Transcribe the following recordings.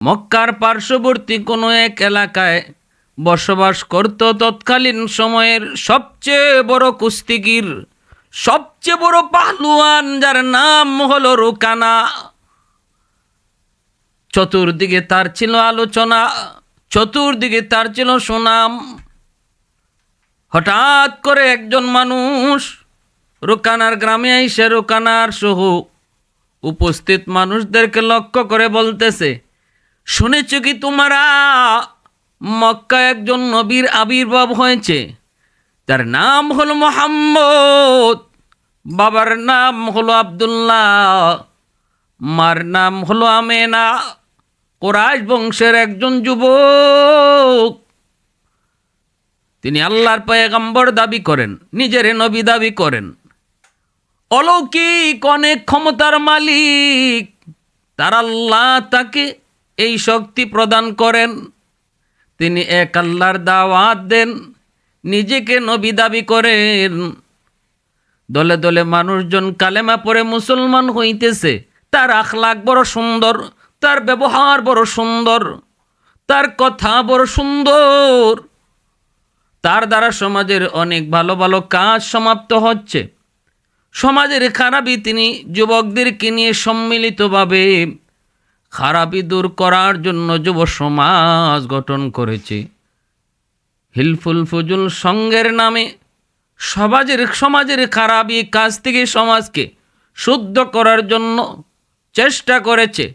মক্কার পার্শ্ববর্তী কোনো এক এলাকায় বসবাস করত তৎকালীন সময়ের সবচেয়ে বড় কুস্তিগির, সবচেয়ে বড় পাহলুয়ান যার নাম হলো রুকানা। চতুর্দিকে তার ছিল আলোচনা, চতুর্দিকে তার ছিল সুনাম। হঠাৎ করে একজন মানুষ রুকানার গ্রামে আইসে রুকানার সহ উপস্থিত মানুষদেরকে লক্ষ্য করে বলতেছে শুনেছ কি তোমরা? মক্কা একজন নবীর আবির্ভাব হয়েছে। তার নাম হলো মোহাম্মদ, বাবার নাম হলো আবদুল্লাহ, মার নাম হলো আমেনা। কোরআশ বংশের একজন যুবক। তিনি আল্লাহর পয়গম্বর দাবি করেন, নিজের নবী দাবি করেন। অলৌকিক অনেক ক্ষমতার মালিক, তার আল্লাহ তাকে এই শক্তি প্রদান করেন। তিনি এক আল্লাহর দাওয়াত দেন, নিজেকে নবী দাবি করেন। দলে দলে মানুষজন কালেমা পরে মুসলমান হইতেছে। তার আখলাক বড় সুন্দর, তার ব্যবহার বড় সুন্দর, তার কথা বড় সুন্দর। তার দ্বারা সমাজের অনেক ভালো ভালো কাজ সমাপ্ত হচ্ছে। সমাজের খারাপই তিনি যুবকদেরকে নিয়ে সম্মিলিতভাবে খারাপি দূর করার জন্য যুব সমাজ গঠন করেছে। হিলফুল ফুজুল সঙ্গের নামে সমাজের সমাজের খারাপই কাজ থেকে সমাজকে শুদ্ধ করার জন্য চেষ্টা করেছে।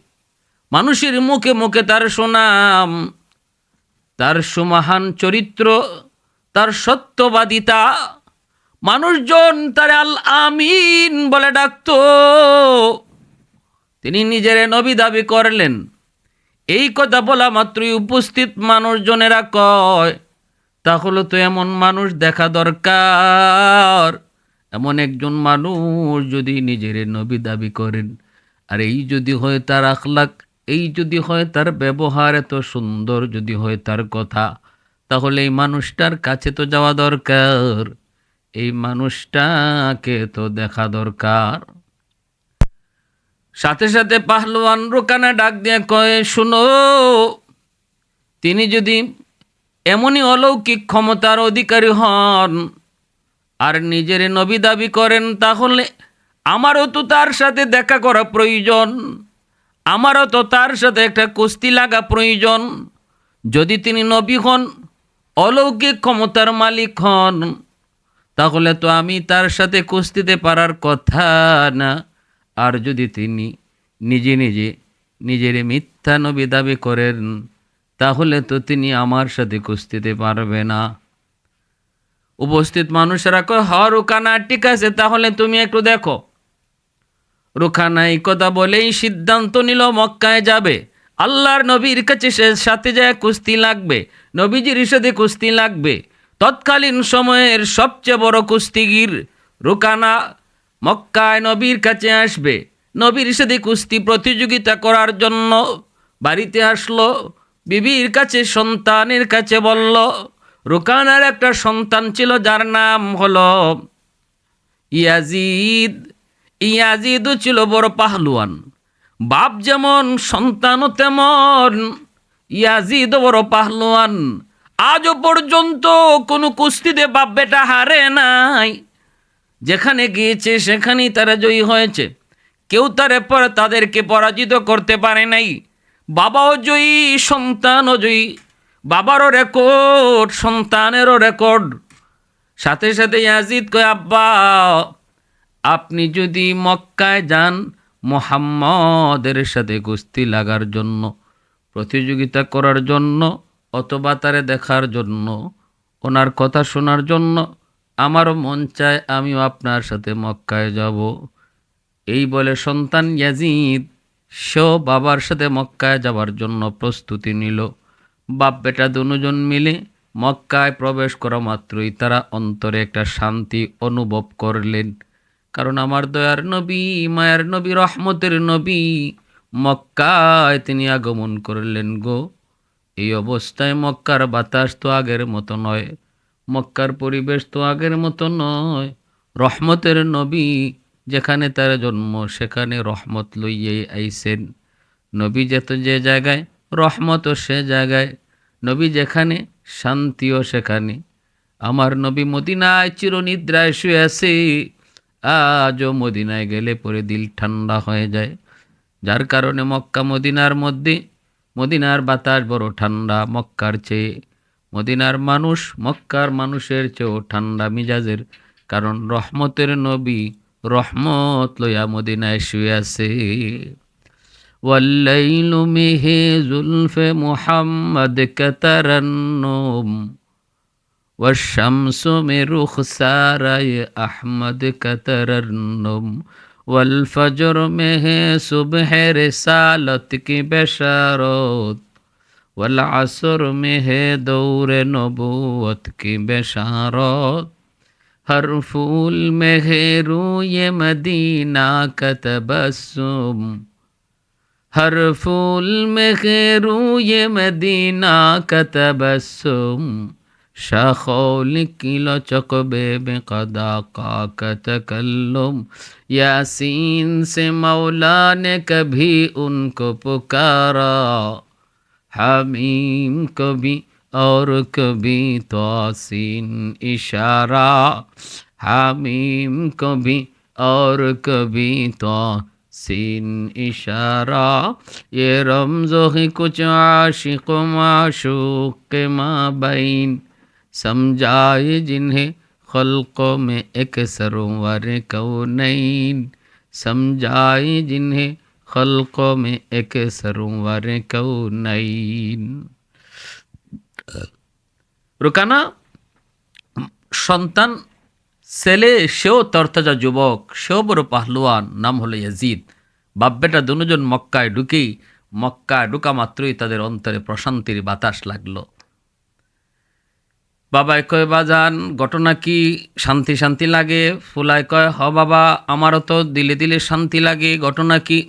মানুষের মুখে মুখে তার সুনাম, তার সুমহান চরিত্র, তার সত্যবাদিতা, মানুষজন তার আল আমিন বলে ডাকত। তিনি নিজের নবী দাবি করলেন। এই কথা বলা মাত্রই উপস্থিত মানুষজনেরা কয়, তাহলে তো এমন মানুষ দেখা দরকার। এমন একজন মানুষ যদি নিজের নবী দাবি করেন। আর এই যদি হয় তার আখলাক, এই যদি হয় তার ব্যবহার এত সুন্দর যদি হয় তার কথা, তাহলে এই মানুষটার কাছে তো যাওয়া দরকার। এই মানুষটাকে তো দেখা দরকার। সাথে সাথে পাহলোয়ান রোকানা ডাক দিয়ে কয়ে, শুনো, তিনি যদি এমনই অলৌকিক ক্ষমতার অধিকারী হন আর নিজের নবী দাবি করেন, তাহলে আমারও তো তার সাথে দেখা করা প্রয়োজন। আমারও তো তার সাথে একটা কুস্তি লাগা প্রয়োজন। যদি তিনি নবী হন, অলৌকিক ক্ষমতার মালিক হন, তাহলে তো আমি তার সাথে কুস্তিতে পারার কথা না। আর যদি তিনি নিজে নিজে নিজের মিথ্যা নবী দাবি করেন, তাহলে তো তিনি আমার সাথে কুস্তিতে পারবে না। উপস্থিত মানুষেরা কয়, হ, রুকানা, ঠিক আছে, তাহলে তুমি একটু দেখো। রুখানা এই কথা বলেই সিদ্ধান্ত নিল, মক্কায় যাবে। আল্লাহর নবীর কাছে সে সাথে যায়, কুস্তি লাগবে। নবীজির সাথে কুস্তি লাগবে। তৎকালীন সময়ের সবচেয়ে বড় কুস্তিগির রুকানা মক্কায় নবীর কাছে আসবে। নবীর সাথে কুস্তি প্রতিযোগিতা করার জন্য বাড়িতে আসলো। বিবির কাছে, সন্তানের কাছে বলল, রুকানার একটা সন্তান ছিল যার নাম হলো ইয়াজিদ। ইয়াজিদও ছিল বড় পাহলুয়ান। বাপ যেমন, সন্তানও তেমন। ইয়াজিদও বড় পাহলুয়ান। আজও পর্যন্ত কোনো কুস্তিতে বাপ বেটা হারে নাই। যেখানে গিয়েছে, সেখানেই তারা জয়ী হয়েছে। কেউ তার পর তাদেরকে পরাজিত করতে পারে নাই। বাবাও জয়ী, সন্তানও জয়ী। বাবারও রেকর্ড সন্তানেরও রেকর্ড সাথে সাথে ইয়াজিদ কয়, আব্বা, আপনি যদি মক্কায় যান, মোহাম্মদের সাথে কুস্তি লাগার জন্য, প্রতিযোগিতা করার জন্য, অথবা তারে দেখার জন্য, ওনার কথা শোনার জন্য আমারও মন চায় আমিও আপনার সাথে মক্কায় যাব। এই বলে সন্তান ইয়াজিদ সেও বাবার সাথে মক্কায় যাওয়ার জন্য প্রস্তুতি নিল। বাপ বেটা দুজন মিলে মক্কায় প্রবেশ করা মাত্রই তারা অন্তরে একটা শান্তি অনুভব করলেন। কারণ আমার দয়ার নবী, মায়ার নবী, রহমতের নবী মক্কায় তিনি আগমন করলেন গো। এই অবস্থায় মক্কার বাতাস তো আগের মতো নয়। মক্কার পরিবেশ তো আগের মতো নয়। রহমতের নবী যেখানে তার জন্ম, সেখানে রহমত লইয়ে আইসেন। নবী যেত যে জায়গায়, রহমতও সে জায়গায়। নবী যেখানে, শান্তিও সেখানে। আমার নবী মদিনায় চিরনিদ্রায় শুয়ে আছে। আজও মদিনায় গেলে পরে দিল ঠান্ডা হয়ে যায়। যার কারণে মক্কা মদিনার মধ্যে, মদিনার বাতাস বড় ঠান্ডা মক্কার চেয়ে। মদিনার মানুষ মক্কার মানুষের চেয়েও ঠান্ডা মিজাজের কারণ রহমতের নবী রহমত লইয়া মদিনায় শুয়ে আছে والليل مه زلف محمد كترنم والشمس مرخسار أحمد كترنم والفجر مه صبح رسالتك بشارات والعصر میں ہے دور نبوت کی بشارت ہر پھول میں ہے روی مدینہ کا تبسم ہر پھول میں ہے روی مدینہ کا تبسم شاخول کی چکبے میں قدا کا تکلم یاسین سے مولا نے کبھی ان کو پکارا حمیم کبھی اور کبھی توسین اشارہ۔ حمیم کبھی اور کبھی تو سین اشارہ۔ یہ رمز ہی کچھ عاشق و معشوق کے مابین سمجھائے جنہیں خلقوں میں ایک سرور کونین۔ سمجھائے جنہیں الخلق میں اکثر ور کونین রুকানা সন্তান ছেলে সেও তরতাজা যুবক সেও বড় পাহলুয়ান নাম হলো ইয়াজিদ বাপ্যেটা দুজন মক্কায় ঢুকেই মক্কায় ঢুকা মাত্রই তাদের অন্তরে প্রশান্তির বাতাস লাগল বাবায় কয় বাজান ঘটনা কি শান্তি শান্তি লাগে ফুলায় কয় হ বাবা আমারও তো দিলে দিলে শান্তি লাগে ঘটনা কি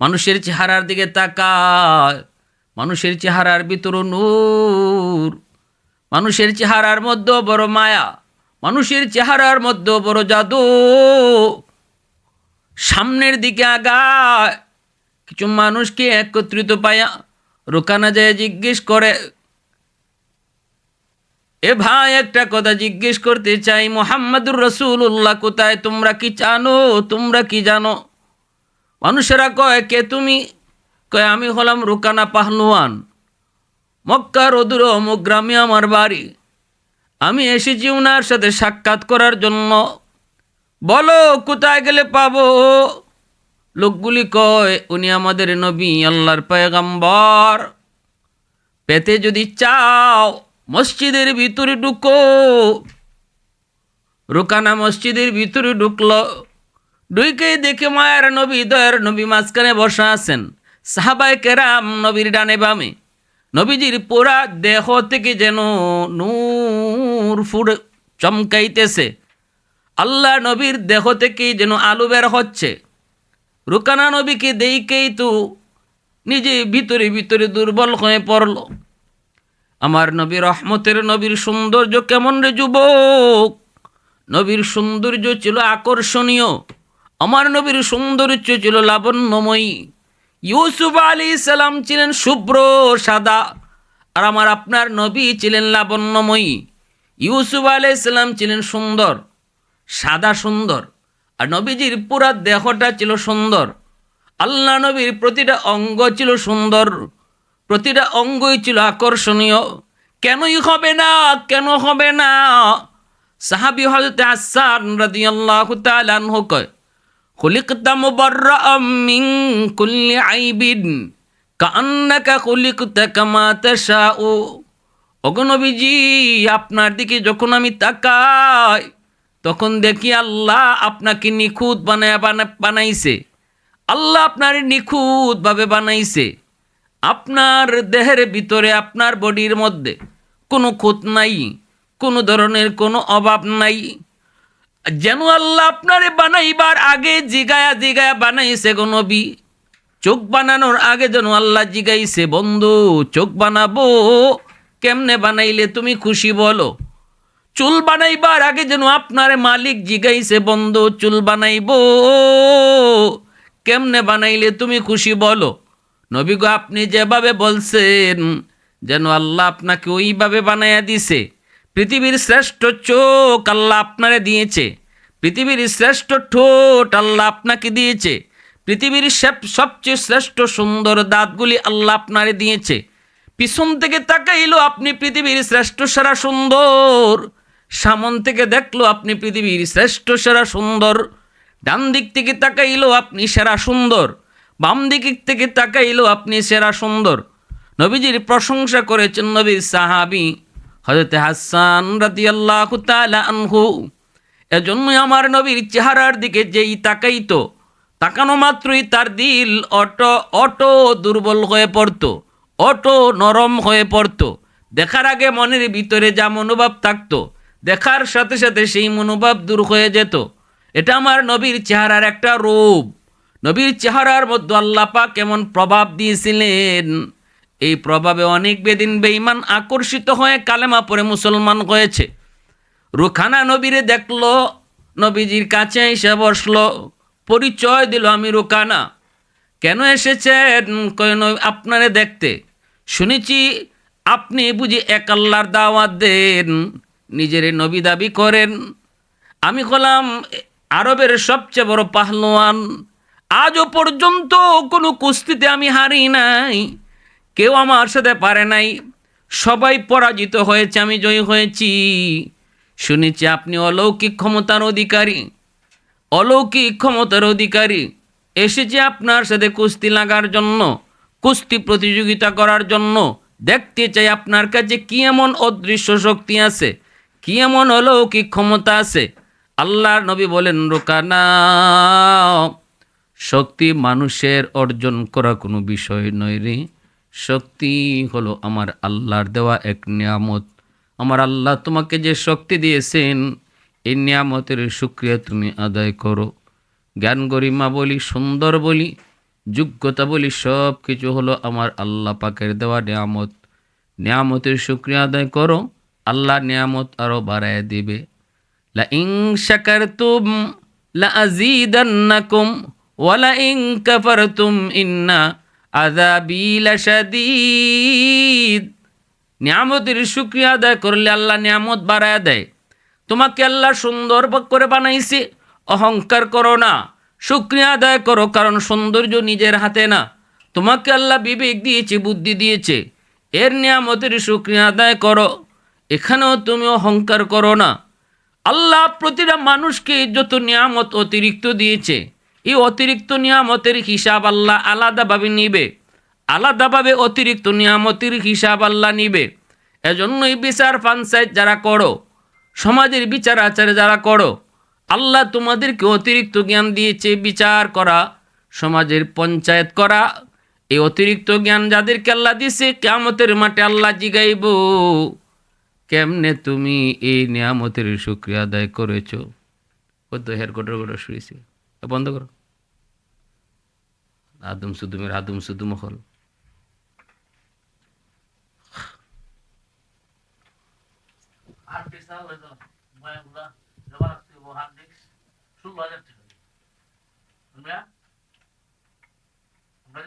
মানুষের চেহারার দিকে তাকায়, মানুষের চেহারার ভিতর নূর, মানুষের চেহারার মধ্যে বড় মায়া, মানুষের চেহারার মধ্যে বড় জাদু। সামনের দিকে আগায়, কিছু মানুষকে একত্রিত পায়া রোকানা যায় জিজ্ঞেস করে, এ ভাই, একটা কথা জিজ্ঞেস করতে চাই, মোহাম্মদুর রসুল্লাহ কোথায়? তোমরা কি জানো? তোমরা কি জানো? মানুষেরা কয়, কে তুমি? কয়, আমি হলাম রুকানা পাহলুয়ান। মক্কার অদূর অমুক গ্রামে আমার বাড়ি। আমি এসেছি উনার সাথে সাক্ষাৎ করার জন্য। বলো, কোথায় গেলে পাবো? লোকগুলি কয়, উনি আমাদের নবী, আল্লাহর পয়গাম্বর। পেতে যদি চাও, মসজিদের ভিতরে ঢুকো। রুকানা মসজিদের ভিতরে ঢুকলো। ঢুকে দেখে মায়ের নবী দয়ের নবী মাঝখানে বসা আছেন। সাহাবায় কেরাম নবীর ডানে বামে। নবীজির পুরা দেহ থেকে যেন নূর ফুড চমকাইতেছে। আল্লাহ নবীর দেহ থেকেই যেন আলু বের হচ্ছে। রুকানা নবীকে দেখেই তো নিজে ভিতরে ভিতরে দুর্বল হয়ে পড়ল। আমার নবী রহমতের নবীর সৌন্দর্য কেমন রে যুবক? নবীর সৌন্দর্য ছিল আকর্ষণীয়। আমার নবীর সৌন্দর্য ছিল লাবণ্যময়ী। ইউসুফ আলী সালাম ছিলেন শুভ্র, সাদা, আর আমার আপনার নবী ছিলেন লাবণ্যময়ী। ইউসুফ আলী সালাম ছিলেন সুন্দর, সাদা সুন্দর, আর নবীজির পুরা দেহটা ছিল সুন্দর। আল্লাহ নবীর প্রতিটা অঙ্গ ছিল সুন্দর, প্রতিটা অঙ্গই ছিল আকর্ষণীয়। কেনই হবে না, কেন হবে না? সাহাবি হজরত আসান রাদিয়াল্লাহু তাআলা আনহু কয় খুলিকতা মুবাররাআম মিন কুল্লি আইবিন কান্নাকা খুলিকতা কামা তাশাউ ওগো আপনার দিকে যখন আমি তাকাই, তখন দেখি আল্লাহ আপনাকে নিখুঁত বানায় বানাইছে। আল্লাহ আপনার নিখুঁতভাবে বানাইছে। আপনার দেহের ভিতরে, আপনার বডির মধ্যে কোনো খুঁত নাই, কোনো ধরনের কোনো অভাব নাই। যেন আল্লাহ আপনারে বানাইবার আগে জিগায়া জিগায়া বানাইছে গো নবী। চোখ বানানোর আগে যেন আল্লাহ জিগাইছে, বন্ধু, চোখ বানাবো। কেমনে বানাইলে তুমি খুশি বলো? চুল বানাইবার আগে যেন আপনার মালিক জিগাইছে, বন্ধু, চুল বানাইবো। কেমনে বানাইলে তুমি খুশি বলো? নবী গো, আপনি যেভাবে বলছেন, যেন আল্লাহ আপনাকে ওইভাবে বানাইয়া দিছে। পৃথিবীর শ্রেষ্ঠ চোখ আল্লাহ আপনারে দিয়েছে। পৃথিবীর শ্রেষ্ঠ ঠোঁট আল্লাহ আপনাকে দিয়েছে। পৃথিবীর সবচেয়ে শ্রেষ্ঠ সুন্দর দাঁতগুলি আল্লাহ আপনারে দিয়েছে। পিছন থেকে তাকাইলো আপনি পৃথিবীর শ্রেষ্ঠ সেরা সুন্দর। সামন থেকে দেখল আপনি পৃথিবীর শ্রেষ্ঠ সেরা সুন্দর। ডান দিক থেকে তাকাইলো আপনি সেরা সুন্দর। বাম দিক থেকে তাকাইলো আপনি সেরা সুন্দর। নবীজির প্রশংসা করেছেন নবীর সাহাবি। হজরতে হাসান রাদিয়াল্লাহু তাআলা আনহু, এজন্যই আমার নবীর চেহারার দিকে যেই তাকাইতো, তাকানো মাত্রই তার দিল অটো অটো দুর্বল হয়ে পড়তো, অটো নরম হয়ে পড়তো। দেখার আগে মনের ভিতরে যা মনোভাব থাকতো, দেখার সাথে সাথে সেই মনোভাব দূর হয়ে যেত। এটা আমার নবীর চেহারার একটা রূপ। নবীর চেহারার মধ্যে আল্লাপা কেমন প্রভাব দিয়েছিলেন। এই প্রভাবে অনেক বেদিন বেঈমান আকর্ষিত হয়ে কালেমা পরে মুসলমান হয়েছে। রুখানা নবীরে দেখল, নবীজির কাছে এসে বসল, পরিচয় দিল আমি রুকানা কেন এসেছেন? আপনারে দেখতে। শুনেছি আপনি বুঝি এক আল্লাহর দাওয়াত দেন, নিজের নবী দাবি করেন। আমি হলাম আরবের সবচেয়ে বড় পাহলোয়ান আজও পর্যন্ত কোনো কুস্তিতে আমি হারি নাই। কেউ আমার সাথে পারে নাই। সবাই পরাজিত হয়েছে, আমি জয়ী হয়েছি। শুনেছি আপনি অলৌকিক ক্ষমতার অধিকারী। অলৌকিক ক্ষমতার অধিকারী। এসেছে আপনার সাথে কুস্তি লাগার জন্য, কুস্তি প্রতিযোগিতা করার জন্য। দেখতে চাই আপনার কাছে কী এমন অদৃশ্য শক্তি আছে, কি এমন অলৌকিক ক্ষমতা আছে। আল্লাহর নবী বলেন রোকানা শক্তি মানুষের অর্জন করা কোনো বিষয় নয় রে। শক্তি হলো আমার আল্লাহর দেওয়া এক নিয়ামত। আমার আল্লাহ তোমাকে যে শক্তি দিয়েছেন, এই নিয়ামতের সুক্রিয়া তুমি আদায় করো। জ্ঞান গরিমা বলি, সুন্দর বলি, যোগ্যতা বলি সব কিছু হলো আমার আল্লাহ পাকের দেওয়া নিয়ামত। নিয়ামতের শুক্রিয়া আদায় করো, আল্লাহ নিয়ামত আরও বাড়ায় দিবে। লা ইং শাকারতুম লা আযীদান্নাকুম ওয়া লা ইং কাফারতুম, ইন্না নিয়ামতের শুক্রিয়া আদায় করলে আল্লাহ নিয়ামত বাড়ায় দেয়। তোমাকে আল্লাহ সুন্দর করে বানাইছে। অহংকার করো না। শুক্রিয়া আদায় করো, কারণ সৌন্দর্য নিজের হাতে না। তোমাকে আল্লাহ বিবেক দিয়েছে, বুদ্ধি দিয়েছে। এর নিয়ামতের শুক্রিয়া আদায় করো। এখানেও তুমি অহংকার করো না। আল্লাহ প্রতিটা মানুষকে যত নিয়ামত অতিরিক্ত দিয়েছে এই অতিরিক্ত নিয়ামতের হিসাব আল্লাহ আলাদাভাবে নিবে। আলাদাভাবে অতিরিক্ত নিয়ামতের হিসাব আল্লাহ নিবে। এজন্যই বিচার পাঞ্চায়েত যারা করো, সমাজের বিচার আচারে যারা করো, আল্লাহ তোমাদেরকে অতিরিক্ত জ্ঞান দিয়েছে বিচার করা, সমাজের পঞ্চায়েত করা। এই অতিরিক্ত জ্ঞান যাদেরকে আল্লাহ দিয়েছে কেমতের মাঠে আল্লাহ জিগাইব। কেমনে তুমি এই নিয়ামতের শুক্রিয়া আদায় করেছ? ও তো হেয়ার কোটার কোটা শুয়েছি বন্ধ করো। আদম সুদুমের আদম সুদুম হল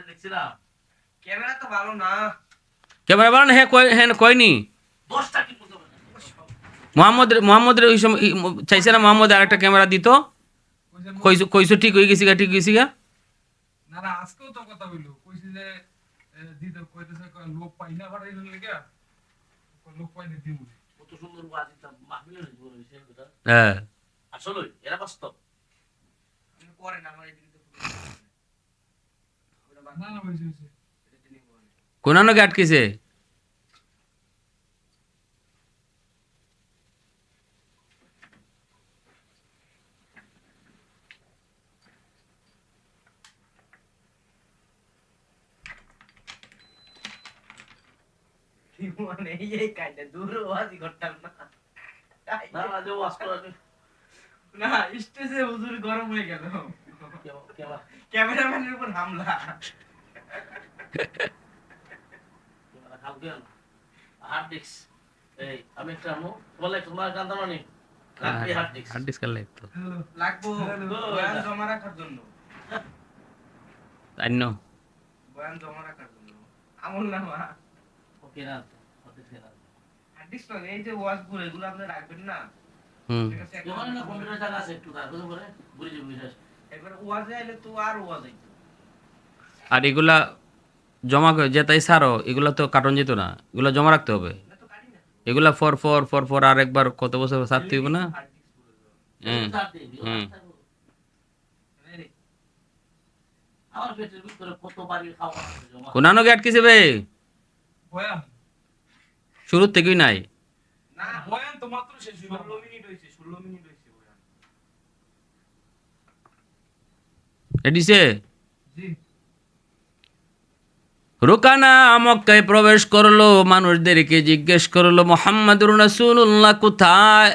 দেখছিলাম ক্যামেরা তো ভালো না ক্যামেরা বানান হ্যাঁ কয় হ্যাঁ কয়নি দশটা কি বলতে পারে মোহাম্মদ মোহাম্মদের ওই সময় ই- ম- চাইছে না মোহাম্মদ আর একটা ক্যামেরা দিত কইছো কইছো ঠিক হয়ে গেছি গা ঠিক হয়েছি গা না না আজকেও তো কথা বলল কইছে যে দিতে কইতেছে লোক পাই না পাঠাই লেগে লোক পাই না দিব কত সুন্দর বাজি তা মাহফিলে হয়েছে বলে সে কথা। হ্যাঁ। আসলে এরা বাস্তব। আমি করেন আমার এদিকে না না তিনি বলেন আটকেছে? মানে এই এই দূর ওয়াজি করতাম না। না না যে বাস্তব আছে না স্টেজে হুজুর গরম হয়ে গেল। কেমন- কেমন- ক্যামেরাম্যানের উপর হামলা। কালকে হার্ড ডিস্ক। এই আমি একটা আনো বলে তোমার কান্দা মানে লাগবে হার্ড ডিস্ক। হার্ড ডিস্ক লাগতো লাগবো। বয়ান জমা রাখার জন্য। বয়ান জমা রাখার জন্য। আমল নামা। ওকে না ওকে না হার্ডিস নয় এই যে ওয়াজ এগুলো আপনি রাখবেন না। হুম। ঠিক না কম্পিউটার জায়গা আছে একটু তারপরে পরে বুঝে যাবে বিষয় এবার ওয়াজে আইলে তো আর ওয়াজ আইতো আর এগুলা জমা করে যে তাই সারো এগুলা তো কাটন যেত না এগুলা জমা রাখতে হবে। না তো কাটি না এগুলা ফর ফর ফর ফর আর একবার কত বছর সারতে হবে না? হ্যাঁ। হুম। রে আমার পেটের ভিতরে কত বাড়ি খাওয়া আছে জমা। কোনানো গে আটকেছে বে বয়ান শুরুর থেকেই নাই। না বয়ান তো মাত্র শেষ হইল। ষোলো মিনিট হয়েছে ষোলো মিনিট হয়েছে বয়ান এডিসে? জি। রুকানা মক্কায় প্রবেশ করল মানুষদেরকে জিজ্ঞেস করল মোহাম্মদুর রাসূলুল্লাহ কোথায়?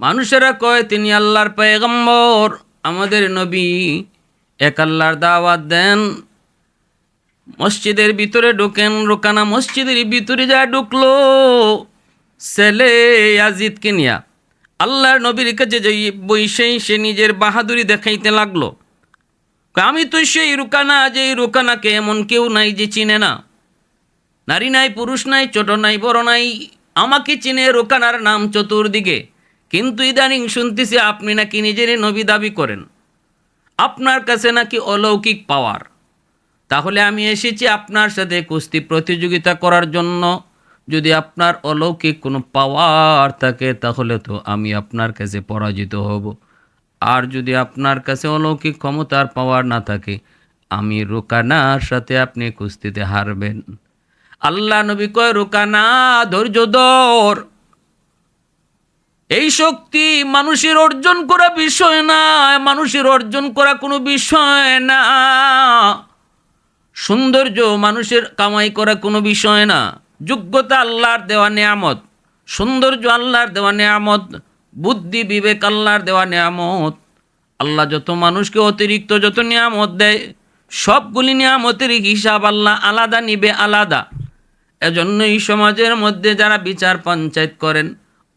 মানুষেরা কয় তিনি আল্লাহর পয়গম্বর। আমাদের নবী এক আল্লাহর দাওয়াত দেন। মসজিদের ভিতরে ঢোকেন, রোকানা মসজিদের ভিতরে যা ঢুকলো, ছেলে আজিদকে নিয়া। আল্লাহর নবীর কাছে যে বৈশেই সে নিজের বাহাদুরি দেখাইতে লাগল। আমি তো সেই রুকানা যে রুকানাকে এমন কেউ নাই যে চিনে না। নারী নাই, পুরুষ নাই, ছোট নাই, বড় নাই, আমাকে চিনে রুকানার নাম চতুর্দিকে। কিন্তু ইদানিং শুনতেছি আপনি নাকি নিজেরই নবী দাবি করেন। আপনার কাছে নাকি অলৌকিক পাওয়ার। তাহলে আমি এসেছি আপনার সাথে কুস্তি প্রতিযোগিতা করার জন্য। যদি আপনার অলৌকিক কোনো পাওয়ার থাকে, তাহলে তো আমি আপনার কাছে পরাজিত হব। আর যদি আপনার কাছে অলৌকিক ক্ষমতার পাওয়ার না থাকে, আমি রোকানার সাথে আপনি কুস্তিতে হারবেন। আল্লাহ নবী কয়, রোকানা, ধৈর্য ধর। এই শক্তি মানুষের অর্জন করা বিষয় না, মানুষের অর্জন করা কোনো বিষয় না। সৌন্দর্য মানুষের কামাই করা কোনো বিষয় না। যোগ্যতা আল্লাহর দেওয়া নেয়ামত, সৌন্দর্য আল্লাহর দেওয়া নেয়ামত, বুদ্ধি, বিবেক আল্লাহর দেওয়া নেয়ামত। আল্লাহ যত মানুষকে অতিরিক্ত যত নিয়ামত দেয়, সবগুলি নিয়ামতের হিসাব আল্লাহ আলাদা নিবে আলাদা। এজন্য এই সমাজের মধ্যে যারা বিচার পঞ্চায়েত করেন,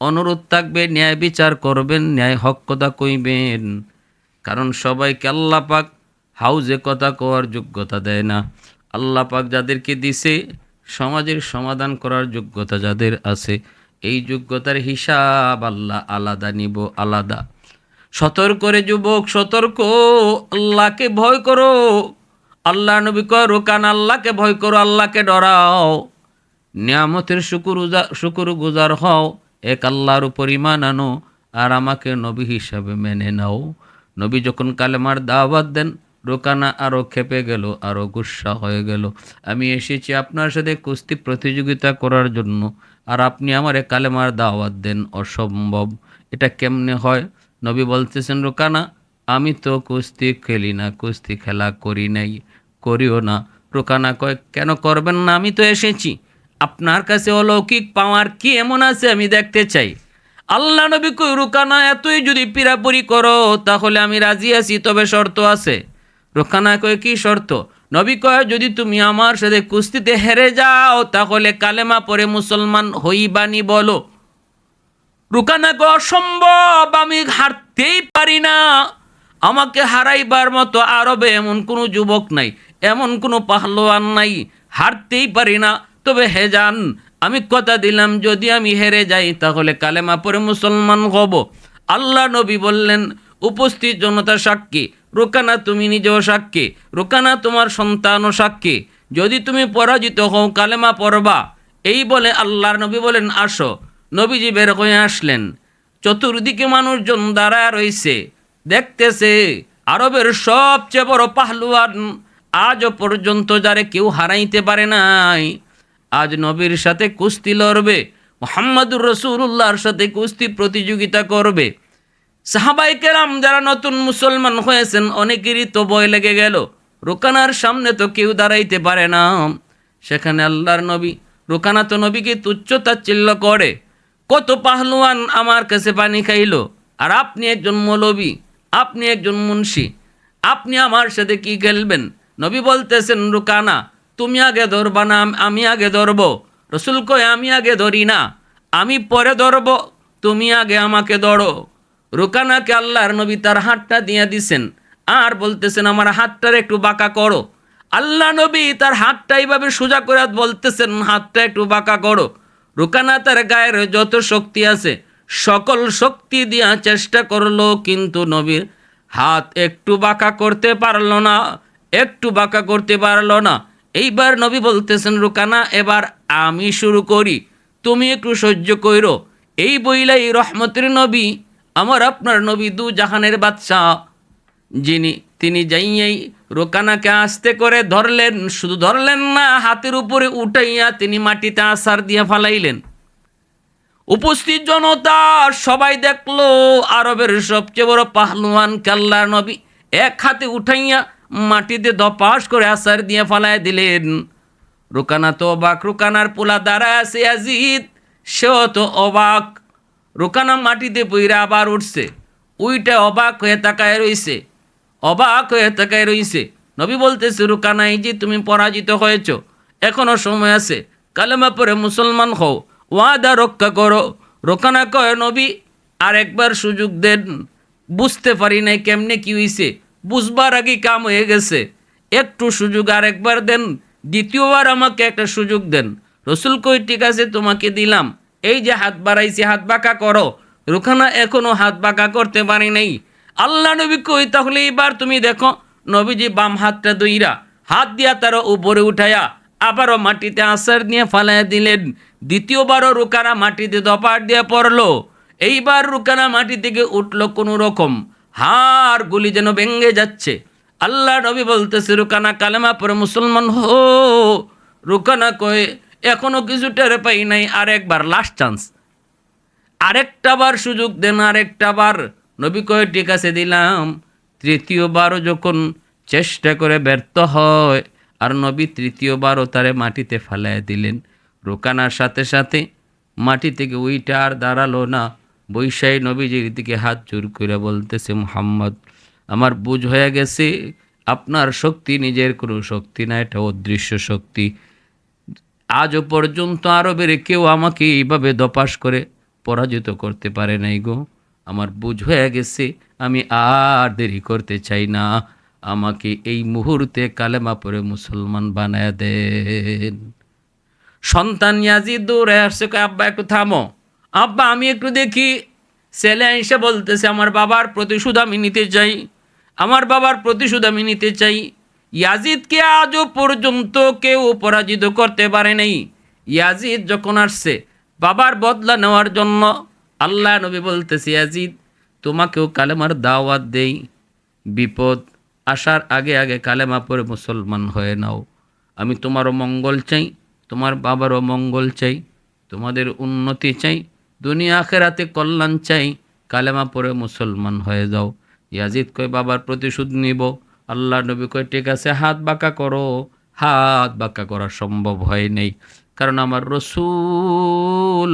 অনুরোধ থাকবে, ন্যায় বিচার করবেন, ন্যায় হক কথা কইবেন। কারণ সবাইকে আল্লাহ পাক হাউজে কথা কওয়ার যোগ্যতা দেয় না। আল্লাহ পাক যাদেরকে দিছে, সমাজের সমাধান করার যোগ্যতা যাদের আছে, এই যোগ্যতার হিসাব আল্লাহ আলাদা নিব আলাদা। সতর্ক রে যুবক, সতর্ক। আল্লাহকে ভয় করো। আল্লাহ নবী কয়, রোকান আল্লাহকে ভয় করো, আল্লাহকে ডরাও। নিয়ামতের শুকুর শুকুর গুজার হও। এক আল্লাহর উপর ইমান আনো আর আমাকে নবী হিসাবে মেনে নাও। নবী যখন কালেমার দাওয়াত দেন রোকানা আরও খেপে গেল আরও গুসা হয়ে গেল। আমি এসেছি আপনার সাথে কুস্তি প্রতিযোগিতা করার জন্য, আর আপনি আমার কালেমার দাওয়াত দেন, অসম্ভব। এটা কেমনে হয়? নবী বলতেছেন, রোকানা, আমি তো কুস্তি খেলি না, কুস্তি খেলা করি নাই, করিও না। রোকানা কয়, কেন করবেন না? আমি তো এসেছি। আপনার কাছে অলৌকিক পাওয়ার কি এমন আছে আমি দেখতে চাই। আল্লাহ নবী কই রুকানা, এতই যদি পিরাপুরি করো, তাহলে আমি রাজি আছি, তবে শর্ত আছে। রুকানা কয় কি শর্ত? নবী কয়, যদি তুমি আমার সাথে কুস্তিতে হেরে যাও, তাহলে কালেমা পরে মুসলমান হইবানি বলো। রুকানা কয়, অসম্ভব, আমি হারতেই পারি না। আমাকে হারাইবার মতো আরবে এমন কোনো যুবক নাই, এমন কোনো পাহলোয়ান নাই, হারতেই পারি না। তবে হে যান আমি কথা দিলাম, যদি আমি হেরে যাই, তাহলে কালেমা পরে মুসলমান হব। আল্লাহ নবী বললেন উপস্থিত জনতা সাক্ষী। রোকানা, তুমি নিজেও সাক্ষী। রোকানা, তোমার সন্তানও সাক্ষী। যদি তুমি পরাজিত হও, কালেমা পড়বা। এই বলে আল্লাহর নবী বলেন, আসো। নবীজি বের হয়ে আসলেন। চতুর্দিকে মানুষজন দাঁড়ায় রয়েছে। দেখতেছে, আরবের সবচেয়ে বড় পাহলুয়ান আজও পর্যন্ত যারে কেউ হারাইতে পারে নাই। আজ নবীর সাথে কুস্তি লড়বে, মোহাম্মদুর রসুল্লাহর সাথে কুস্তি প্রতিযোগিতা করবে। সাহাবাই কেরাম যারা নতুন মুসলমান হয়েছেন, অনেকেরই তো ভয় লেগে গেল। রোকানার সামনে তো কেউ দাঁড়াইতে পারে না। সেখানে আল্লাহর নবী, রোকানা তো নবীকে তুচ্ছ তাচ্ছিল্য করে। কত পাহলুয়ান আমার কাছে পানি খাইলো। আর আপনি একজন মৌলবী, আপনি একজন মুন্সি, আপনি আমার সাথে কি খেলবেন? নবী বলতেছেন, রুকানা, তুমি আগে ধরবা না, আমি আগে ধরবো। রসুল কয়, আমি আগে ধরি না, আমি পরে ধরব, তুমি আগে আমাকে ধরো। রুকানাকে আল্লাহর নবী তার হাতটা দিয়ে দিছেন। আর বলতেছেন, আমার হাতটার একটু বাঁকা করো। আল্লাহ নবী তার হাতটা এইভাবে সোজা করে বলতেছেন, হাতটা একটু বাঁকা করো। রুকানা তার গায়ের যত শক্তি আছে, সকল শক্তি দিয়া চেষ্টা করল, কিন্তু নবীর হাত একটু বাঁকা করতে পারল না, একটু বাঁকা করতে পারল না। এইবার নবী বলতেছেন, রুকানা, এবার আমি শুরু করি। তুমি একটু সহ্য কইরো। এই বইলাই রহমতের নবী আমার আপনার নবী দু জাহানের বাদশাহ। যিনি, তিনি যাইয়াই রোকানাকে আস্তে করে ধরলেন, শুধু ধরলেন না, হাতের উপরে উঠাইয়া তিনি মাটিতে আসার দিয়ে ফালাইলেন। উপস্থিত জনতা সবাই দেখল, আরবের সবচেয়ে বড় পাহলুয়ান কাল্লা নবী এক হাতে উঠাইয়া মাটিতে দপাস করে আসার দিয়ে ফালাই দিলেন। রোকানা তো অবাক, রুকানার পোলা দ্বারা আছে আজিদ সেও তো অবাক। রুকানা মাটিতে পইরা আবার উঠছে। উইটা অবাক হয়ে তাকায় রইছে। অবাক হয়ে তাকায় রইছে। নবী বলতেছে রুকানা এই যে তুমি পরাজিত হয়েছ, এখনও সময় আছে। কালেমা পরে মুসলমান হও, ওয়াদা রক্ষা করো। রোকানা কয়, নবী, আর একবার সুযোগ দেন। বুঝতে পারি নাই কেমনে কি হইছে। বুঝবার আগে কাম হয়ে গেছে। একটু সুযোগ আর একবার দেন। দ্বিতীয়বার আমাকে একটা সুযোগ দেন। রসুল কই ঠিক আছে, তোমাকে দিলাম। এই যে হাত বাড়াইছি, হাত বাঁকা করো। রুখানা এখনও হাত বাঁকা করতে পারি নাই। আল্লাহ নবী কই, তাহলে এবার তুমি দেখো, নবীজি বাম হাতটা দইরা, হাত দিয়া তার উপরে উঠায়া আবারও মাটিতে আসার নিয়ে ফালাইয়া দিলেন। দ্বিতীয়বারও রুকানা মাটিতে দপাট দিয়ে পড়ল। এইবার রুকানা মাটি থেকে উঠল কোনো রকম। হাড় গুলি যেন ভেঙ্গে যাচ্ছে। আল্লাহ নবী বলতেছে রুকানা কালেমা পরে মুসলমান হো রুকানা কয়ে এখনও কিছু টের পাই নাই, আর একবার লাস্ট চান্স আরেকটা বার সুযোগ দেন, আরেকটা বার। নবী কয়ে, ঠিক আছে, দিলাম। তৃতীয়বারও যখন চেষ্টা করে ব্যর্থ হয়, আর নবী তৃতীয়বারও তারে মাটিতে ফেলাইয়া দিলেন। রোকানার সাথে সাথে মাটি থেকে ওইটা আর দাঁড়াল না। বৈশাই নবীজির দিকে হাত জোর করে বলতেছে, মোহাম্মদ, আমার বুঝ হয়ে গেছে। আপনার শক্তি নিজের কোনো শক্তি না, এটা অদৃশ্য শক্তি। আজও পর্যন্ত আরবের কেউ আমাকে এইভাবে দপাস করে পরাজিত করতে পারে নাই গো। আমার বুঝ হয়ে গেছে, আমি আর দেরি করতে চাই না। আমাকে এই মুহূর্তে কালেমা পরে মুসলমান বানায় দেন। সন্তান ইয়াজিদ দৌড়ে আসছে আব্বা, একটু থামো। আব্বা, আমি একটু দেখি। ছেলে এসে বলতেছে, আমার বাবার প্রতিশোধ আমি নিতে চাই। আমার বাবার প্রতিশোধ আমি নিতে চাই। ইয়াজিদকে আজও পর্যন্ত কেউ পরাজিত করতে পারে নাই। ইয়াজিদ যখন আসছে, বাবার বদলা নেওয়ার জন্য আল্লাহ নবী বলতেছে, ইয়াজিদ, তোমাকেও কালেমার দাওয়াত দেই। বিপদ আসার আগে আগে কালেমা পরে মুসলমান হয়ে নাও। আমি তোমারও মঙ্গল চাই, তোমার বাবারও মঙ্গল চাই, তোমাদের উন্নতি চাই, দুনিয়া আখেরাতে কল্যাণ চাই। কালেমা পরে মুসলমান হয়ে যাও। ইয়াজিদ কয়, বাবার প্রতিশোধ নিব। আল্লাহ নবী কয়, ঠিক আছে, হাত বাঁকা করো। হাত বাঁকা করা সম্ভব হয় নেই। কারণ আমার রসুল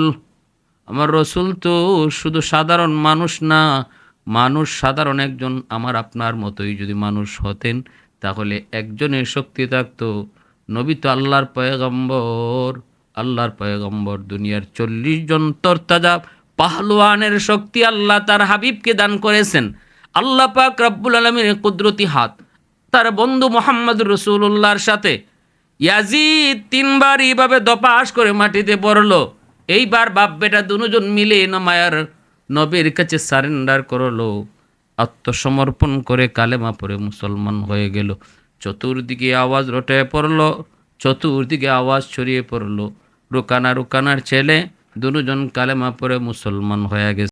আমার রসুল তো শুধু সাধারণ মানুষ না, মানুষ সাধারণ একজন আমার আপনার মতোই যদি মানুষ হতেন, তাহলে একজনের শক্তি থাকতো। নবী তো আল্লাহর পয়গম্বর আল্লাহর পয়গম্বর দুনিয়ার চল্লিশ জন তরতাজা পাহলোয়ানের শক্তি আল্লাহ তার হাবিবকে দান করেছেন। আল্লাহ পাক রব্বুল আলমীর কুদরতি হাত। তার বন্ধু মোহাম্মদ রসুল্লাহর সাথে। ইয়াজিদ তিনবার এইভাবে দপাস করে মাটিতে পড়ল। এইবার বাপ বেটা দুজন মিলে নমায়ার নবীর কাছে সারেন্ডার করল। আত্মসমর্পণ করে কালেমা পরে মুসলমান হয়ে গেল। চতুর্দিকে আওয়াজ রটে পড়ল, চতুর্দিকে আওয়াজ ছড়িয়ে পড়ল। রুকানা রুকানার ছেলে দুজন কালেমা পরে মুসলমান হয়ে গেছে।